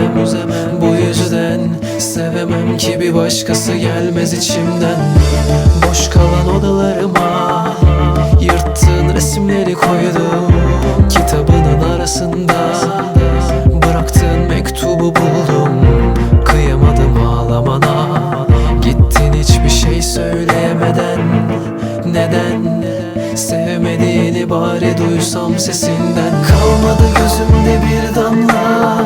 Üzemem üzemem bu yüzden. Sevemem ki bir başkası gelmez içimden. Boş kalan odalarıma Sevmediğini bari duysam sesinden. Kalmadı gözümde bir damla.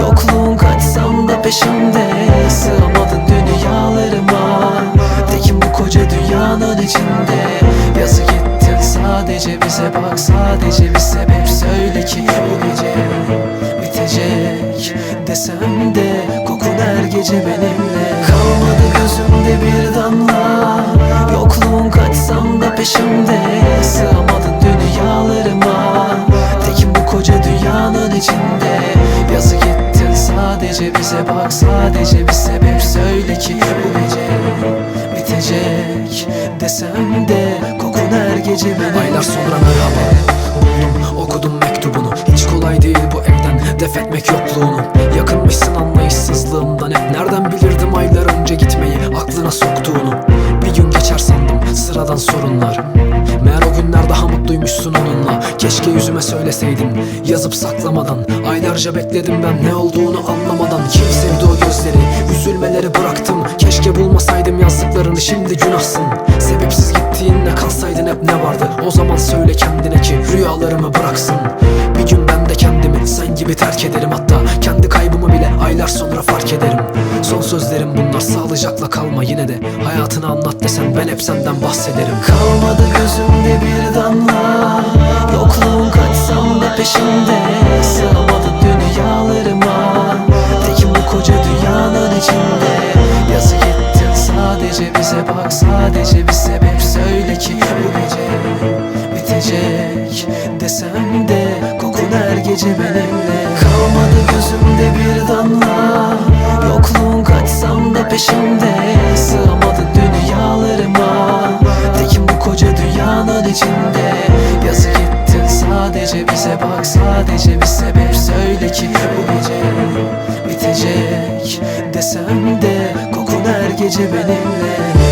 Yokluğun kaçsam da peşimde. Sığamadın dünyalarıma. Tekim bu koca dünyanın içinde. Yazı gittin sadece bize bak Sadece bir sebep. Söyle ki bu gece bitecek Desem de kokun her gece benimle. Kalmadı gözümde bir damla. Yokluğun kaçsam da peşimde. Sığamadın dünyalarıma. Tekim bu koca dünyanın içinde. Yazı gittin sadece bize bak. Sadece bir sebep söyle ki bu gece bitecek. Desem de kokun her gece benimle Aylar sonra merhaba. Buldum okudum mektubunu. Hiç kolay değil bu evden. Def etmek yokluğunu. Yakınmışsın Meğer o günler daha mutluymuşsun onunla. Keşke yüzüme söyleseydin yazıp saklamadan. Aylarca bekledim ben ne olduğunu anlamadan. Kim sevdi o gözleri? Üzülmeleri bıraktım. Keşke bulmasaydım yazdıklarını şimdi günahsın. Sebepsiz gittiğinde kalsaydın hep ne vardı? O zaman söyle kendine ki rüyalarımı bıraksın. Bir gün ben de kendimi sen gibi terk ederim. Hatta kendi kaybımı bile aylar sonra fark ederim. Son sözlerim bunlar sağlıcakla kalma. Yine de Hayatını anlat desen ben hep senden bahsederim. Kalmadı gözümde bitecek Desem de kokun her gece benimle. Kalmadı gözümde bir damla Yokluğun kaçsam da peşimde. Sığamadı dünyalarıma Tekim bu koca dünyanın içinde. Yazı gittin sadece bize bak Sadece bir sebep. Söyle ki bu gece bitecek Desem de kokun her gece benimle